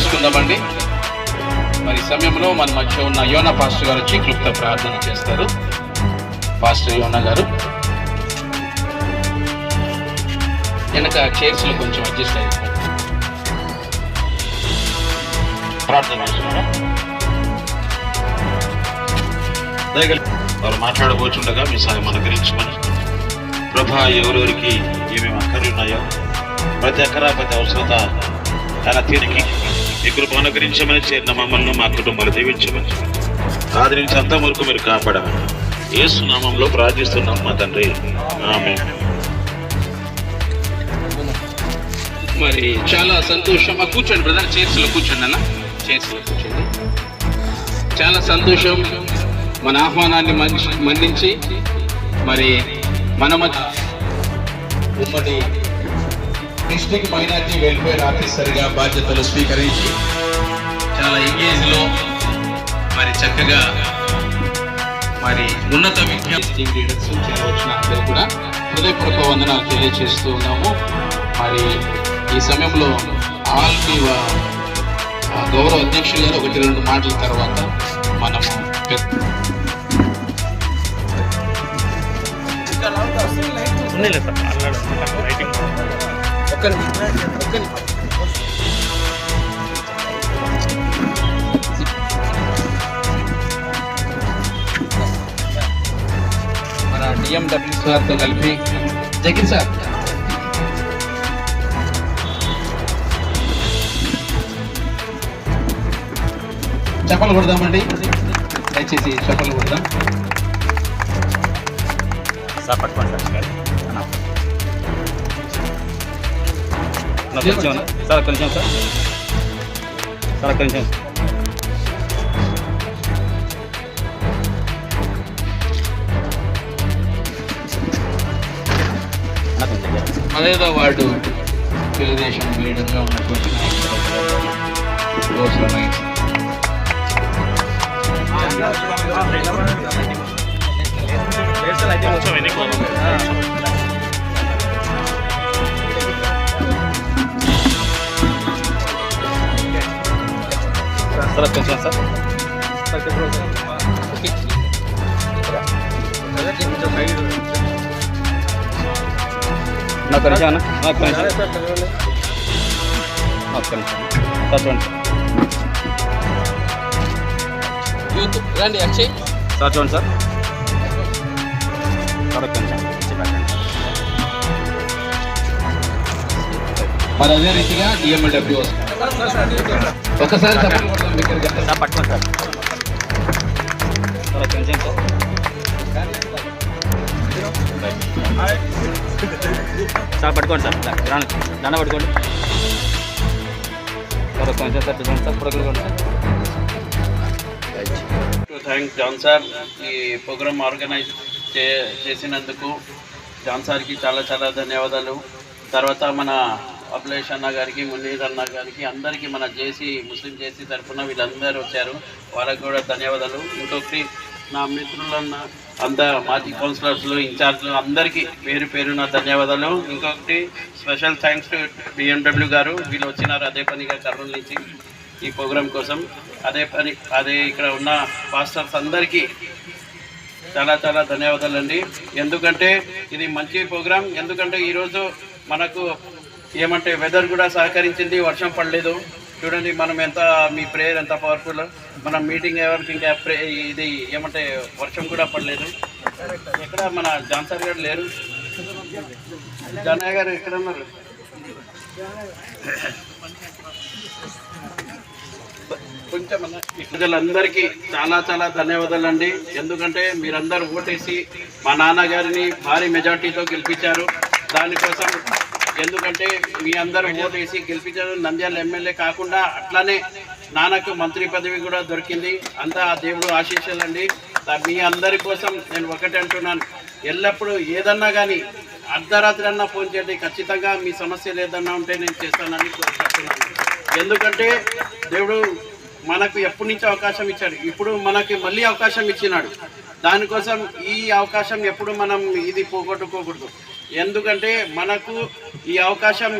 చేసుకుందామండి మరి సమయంలో మన మధ్య ఉన్న యోన పాస్టర్ గారు వచ్చి క్లుప్త ప్రార్థన చేస్తారు. పాస్టర్ యోన గారు. వెనక చైర్స్లో కొంచెం అడ్జస్ట్ అయ్యి ప్రార్థన వారు మాట్లాడబోచుండగా మీ సాయం అనుగ్రహించమని. ప్రభా ఎవరెవరికి ఏమేమి అక్కర్లు ఉన్నాయో ప్రతి అక్కరా ప్రతి అవసరత తన తీరికి ఈ కృప అనుగ్రహించమని చేరిన మమ్మల్ని మా కుటుంబాలు దీవించమని ఆదరించి అంత వరకు మీరు కాపాడమని ఏసునామంలో ప్రార్థిస్తున్నాం మా తండ్రి. ఆమె మరి చాలా సంతోషం. కూర్చోండి బ్రదర్ చైర్స్ కూర్చోండి అన్న. చైర్స్ కూర్చోండి. చాలా సంతోషం. మన ఆహ్వానాన్ని మన్నించి మరి మన మధ్య ఉమ్మడి డిస్ట్రిక్ట్ మైనార్టీ వెల్ఫేర్ ఆఫీసర్గా బాధ్యతలు స్వీకరించి చాలా ఎంగేజ్లో మరి చక్కగా మరి ఉన్నత విద్యా టీమ్ లీడర్స్ చేరవచ్చిన అందరూ కూడా హృదయపూర్వక వందనాలు తెలియజేస్తూ ఉన్నాము. మరి ఈ సమయంలో ఆల్ మీ వా- ఆ గౌరవ అధ్యక్షులు గారు ఒకటి రెండు మాటల తర్వాత మనము పెద్ద మన డిఎండబ్ల్యూ సార్తో కలిపి జగిన్ సార్ చెప్పలు కొడదామండి. దయచేసి చెప్పలు కొడదాం. సార్ పట్టుకోండి సార్ కొంచెం. సార్ కొంచెం సార్ సార్ కొంచెం. పదహైదో వార్డు తెలుగుదేశం లీడర్గా ఉన్నటువంటి నాయకుడు గోసుల నాయక్ సార్ కొంచెం సార్ నా కొంచెం అన్న నా కొంచెం నా కొంచెం సార్ చూడండి యూత్ రండి అక్షయ్ సార్ చూడండి సార్ సార్ కొంచెం మరి అదే రీతిగా డిఎంఎల్డబ్ల్యూ ఒకసారి. సార్ పట్టుకోండి సార్. సార్ కొంచెం సార్ సార్ పట్టుకోండి. సార్ రాను దండ పట్టుకోండి సార్ కొంచెం సార్ చూడండి సార్ పడుకోండి sir to thank John sir. ఈ ప్రోగ్రామ్ ఆర్గనైజ్ చే చేసినందుకు జాన్ సార్కి చాలా చాలా ధన్యవాదాలు. తర్వాత మన అభిలేష్ అన్న గారికి మునీర్ అన్న గారికి అందరికీ మన జేసీ ముస్లిం జేసీ తరఫున వీళ్ళందరూ వచ్చారు. వాళ్ళకి కూడా ధన్యవాదాలు. ఇంకొకటి నా మిత్రులన్న అంత మాజీ కౌన్సిలర్స్లు ఇన్ఛార్జ్లు అందరికీ పేరు నా ధన్యవాదాలు. ఇంకొకటి స్పెషల్ థ్యాంక్స్ టు బిఎండబ్ల్యూ గారు. వీళ్ళు వచ్చినారు అదే పనిగా కర్నూలు నుంచి ఈ ప్రోగ్రాం కోసం. అదే పని అదే ఇక్కడ ఉన్న పాస్టర్స్ అందరికీ చాలా చాలా ధన్యవాదాలు అండి ఎందుకంటే ఇది మంచి ప్రోగ్రాం. ఎందుకంటే ఈరోజు మనకు ఏమంటే వెదర్ కూడా సహకరించింది వర్షం పడలేదు. చూడండి మనం ఎంత మీ ప్రేయర్ ఎంత పవర్ఫుల్ మనం మీటింగ్ ఎవరికి ఇంకా ప్రే ఇది ఏమంటే వర్షం కూడా పడలేదు. ఎక్కడ మన జాన్సర్ గారు లేరు? జానయ్య గారు ఎక్కడ ఉన్నారు? కొంచెం ప్రజలందరికీ చాలా చాలా ధన్యవాదాలు అండి ఎందుకంటే మీరందరూ ఓటేసి మా నాన్నగారిని భారీ మెజార్టీతో గెలిపించారు. దానికోసం ఎందుకంటే మీ అందరూ ఓటేసి గెలిపించారు. నంద్యాల ఎమ్మెల్యే కాకుండా అట్లానే నాన్నకు మంత్రి పదవి కూడా దొరికింది. అంతా ఆ దేవుడు ఆశీస్సులండి మీ అందరి కోసం నేను ఒకటి అంటున్నాను. ఎల్లప్పుడూ ఏదన్నా కానీ అర్ధరాత్రి అన్నా ఫోన్ చేయండి. ఖచ్చితంగా మీ సమస్యలు ఏదన్నా ఉంటే నేను చేస్తానని చెప్తున్నాను ఎందుకంటే దేవుడు మనకు ఎప్పటి నుంచి అవకాశం ఇచ్చాడు. ఇప్పుడు మనకి మళ్ళీ అవకాశం ఇచ్చినాడు. దానికోసం ఈ అవకాశం ఎప్పుడు మనం ఇది పోగొట్టుకోకూడదు. ఎందుకంటే మనకు ఈ అవకాశం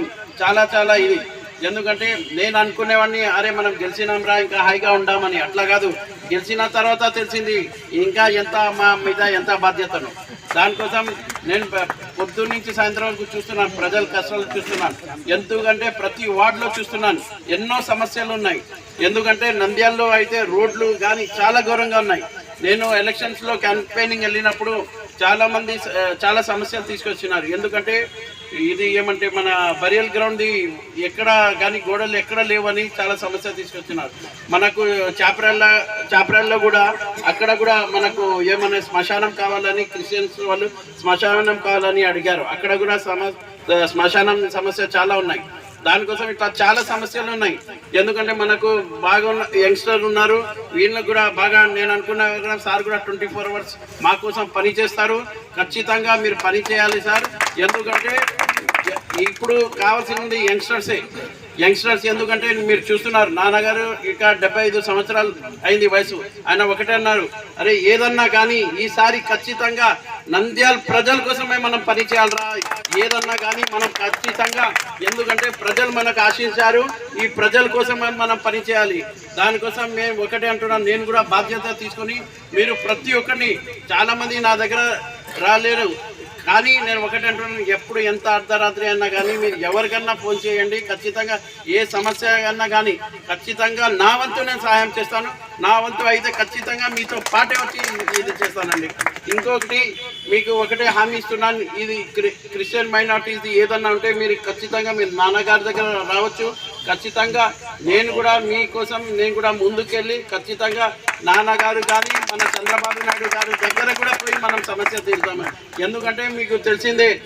చాలా చాలా ఇది. ఎందుకంటే నేను అనుకునేవాడిని అరే మనం గెలిచినాం రా ఇంకా హాయిగా ఉండామని అట్లా కాదు. గెలిచిన తర్వాత తెలిసింది ఇంకా ఎంత మా మీద ఎంత బాధ్యతను. దానికోసం నేను పొద్దున్న నుంచి సాయంత్రం వరకు చూస్తున్నాను ప్రజల కష్టాలు చూస్తున్నాను. ఎందుకంటే ప్రతి వార్డులో చూస్తున్నాను. ఎన్నో సమస్యలు ఉన్నాయి. ఎందుకంటే నంద్యాలలో అయితే రోడ్లు కానీ చాలా ఘోరంగా ఉన్నాయి. నేను ఎలక్షన్స్లో క్యాంపెయినింగ్ వెళ్ళినప్పుడు చాలా మంది చాలా సమస్యలు తీసుకొచ్చినారు. ఎందుకంటే ఇది ఏమంటే మన బరియల్ గ్రౌండ్ ఎక్కడ కానీ గోడలు ఎక్కడ లేవని చాలా సమస్య తీసుకొచ్చినారు. మనకు చాపరాళ్ళ చాపరాళ్ళలో కూడా అక్కడ కూడా మనకు ఏమన్నా శ్మశానం కావాలని క్రిస్టియన్స్ వాళ్ళు శ్మశానం కావాలని అడిగారు. అక్కడ కూడా సమ శ్మశానం సమస్య చాలా ఉన్నాయి. దానికోసం ఇట్లా చాలా సమస్యలు ఉన్నాయి. ఎందుకంటే మనకు బాగా ఉన్న యంగ్స్టర్లు ఉన్నారు. వీళ్ళకి కూడా బాగా నేను అనుకున్న విగ్రహం సార్ కూడా ట్వంటీ ఫోర్ అవర్స్ మా కోసం పని చేస్తారు. ఖచ్చితంగా మీరు పని చేయాలి సార్. ఎందుకంటే ఇప్పుడు కావాల్సింది యంగ్స్టర్సే. యంగ్స్టర్స్ ఎందుకంటే మీరు చూస్తున్నారు నాన్నగారు ఇక డెబ్బై ఐదు సంవత్సరాలు అయింది వయసు. ఆయన ఒకటే అన్నారు అరే ఏదన్నా కానీ ఈసారి ఖచ్చితంగా నంద్యాల ప్రజల కోసమే మనం పనిచేయాలరా ఏదన్నా కానీ మనం ఖచ్చితంగా ఎందుకంటే ప్రజలు మనకు ఆశించారు ఈ ప్రజల కోసమే మనం పని చేయాలి. దానికోసం మేము ఒకటే అంటున్నాం నేను కూడా బాధ్యత తీసుకొని మీరు ప్రతి ఒక్కరిని చాలామంది నా దగ్గర రాలేరు. కానీ నేను ఒకటి అంటున్నాను ఎప్పుడు ఎంత అర్ధరాత్రి అన్నా కానీ మీరు ఎవరికన్నా ఫోన్ చేయండి. ఖచ్చితంగా ఏ సమస్య అన్నా కానీ ఖచ్చితంగా నా వంతు నేను సహాయం చేస్తాను. నా వంతు అయితే ఖచ్చితంగా మీతో పాటే వచ్చి ఇది చేస్తానండి. ఇంకొకటి మీకు ఒకటే హామీ ఇస్తున్నాను. ఇది క్రి- క్రిస్టియన్ మైనార్టీస్ ఏదన్నా ఉంటే మీరు ఖచ్చితంగా మీరు నాన్నగారి దగ్గర రావచ్చు. ఖచ్చితంగా నేను కూడా మీకోసం నేను కూడా ముందుకెళ్ళి ఖచ్చితంగా నాన్నగారు కానీ మన చంద్రబాబు నాయుడు గారి దగ్గర కూడా పోయి మనం సమస్య తీరుతాము. ఎందుకంటే మీకు తెలిసిందే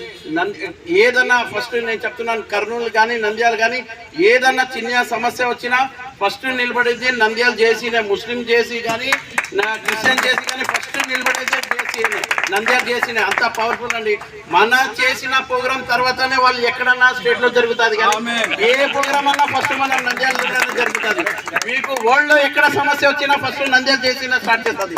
ఏదన్నా ఫస్ట్ నేను చెప్తున్నాను కర్నూలు కానీ నంద్యాలు కానీ ఏదన్నా చిన్న సమస్య వచ్చినా ఫస్ట్ నిలబడేది నంద్యాలు చేసి ముస్లిం చేసి కానీ నా క్రిస్టియన్ చేసి కానీ ఫస్ట్ నిలబడేది నంద్యాల జేసీనే అంత పవర్ఫుల్ అండి. మన చేసిన ప్రోగ్రామ్ తర్వాతనే వాళ్ళు ఎక్కడన్నా స్టేట్లో జరుగుతుంది కానీ ఏ ప్రోగ్రామ్ అన్నా ఫస్ట్ మనం నంద్యాల జరుగుతుంది. మీకు వరల్డ్లో ఎక్కడ సమస్య వచ్చినా ఫస్ట్ నంద్యాల చేసిన స్టార్ట్ చేస్తుంది.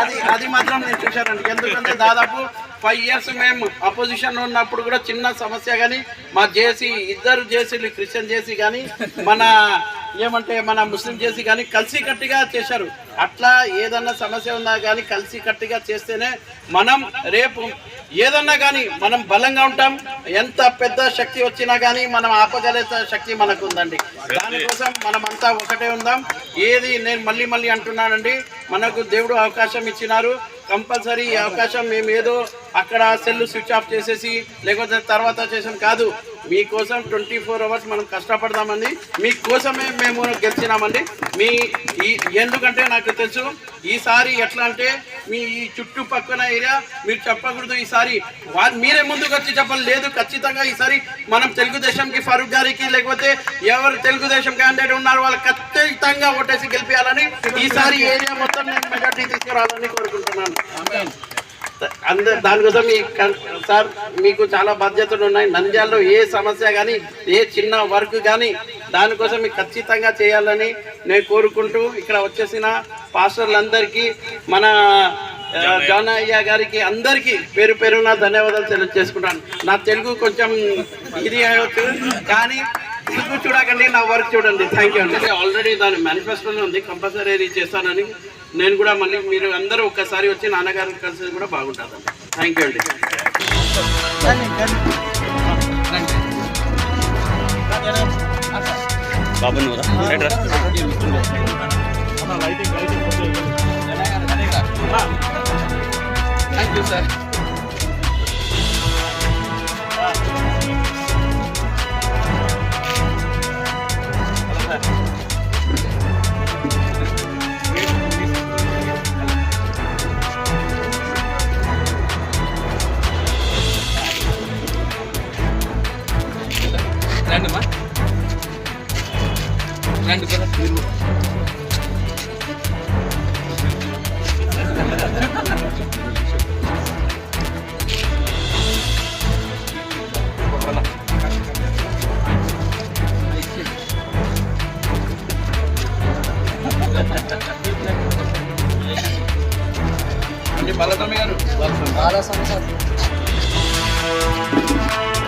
అది అది మాత్రం నేను చూశానండి. ఎందుకంటే దాదాపు ఫైవ్ ఇయర్స్ మేము అపోజిషన్ ఉన్నప్పుడు కూడా చిన్న సమస్య కానీ మా జేసీ ఇద్దరు జేసీలు క్రిస్టియన్ జేసీ కానీ మన ఏమంటే మన ముస్లిం చేసి కానీ కలిసి కట్టిగా చేశారు. అట్లా ఏదన్నా సమస్య ఉందా కానీ కలిసి కట్టిగా చేస్తేనే మనం రేపు ఏదన్నా కానీ మనం బలంగా ఉంటాం. ఎంత పెద్ద శక్తి వచ్చినా కానీ మనం ఆపగలే శక్తి మనకు ఉందండి దానికోసం మనం అంతా ఒకటే ఉందాం. ఏది నేను మళ్ళీ మళ్ళీ అంటున్నానండి మనకు దేవుడు అవకాశం ఇచ్చినారు. కంపల్సరీ ఈ అవకాశం మేము ఏదో అక్కడ సెల్ స్విచ్ ఆఫ్ చేసేసి లేకపోతే తర్వాత చేసాం కాదు. మీకోసం ట్వంటీ ఫోర్ అవర్స్ మనం కష్టపడదామండి. మీకోసమే మేము గెలిచినామండి. మీ ఈ ఎందుకంటే నాకు తెలుసు ఈసారి ఎట్లా అంటే మీ ఈ చుట్టుపక్కల ఏరియా మీరు చెప్పకూడదు ఈసారి. వాళ్ళు మీరే ముందుకు వచ్చి చెప్పాలి. లేదు ఖచ్చితంగా ఈసారి మనం తెలుగుదేశంకి ఫరూక్ గారికి లేకపోతే ఎవరు తెలుగుదేశం క్యాండిడేట్ ఉన్నారో వాళ్ళు ఖచ్చితంగా ఓటేసి గెలిపించాలని ఈసారి ఏరియా మొత్తం నేను మెజార్టీ తీసుకురావాలని కోరుకుంటున్నాను. అందరు దానికోసం మీ సార్ మీకు చాలా బాధ్యతలు ఉన్నాయి. నంద్యాలలో ఏ సమస్య కానీ ఏ చిన్న వర్క్ కానీ దానికోసం మీకు ఖచ్చితంగా చేయాలని నేను కోరుకుంటూ ఇక్కడ వచ్చేసిన పాస్టర్లందరికీ మన ఆ, జానయ్య గారికి అందరికీ పేరు పేరున ధన్యవాదాలు తెలియజేసుకుంటాను. నా తెలుగు కొంచెం ఇది అయ్యొచ్చు కానీ తెలుగు చూడకండి నా వర్క్ చూడండి. థ్యాంక్ యూ అండి. ఆల్రెడీ దాని మేనిఫెస్టోలో ఉంది కంపల్సరీ ఇది చేస్తానని నేను కూడా మళ్ళీ మీరు అందరూ ఒక్కసారి వచ్చి నాన్నగారు కలిసి కూడా బాగుంటుంది థ్యాంక్ యూ అండి. బాబు నువ్వు థ్యాంక్ యూ సార్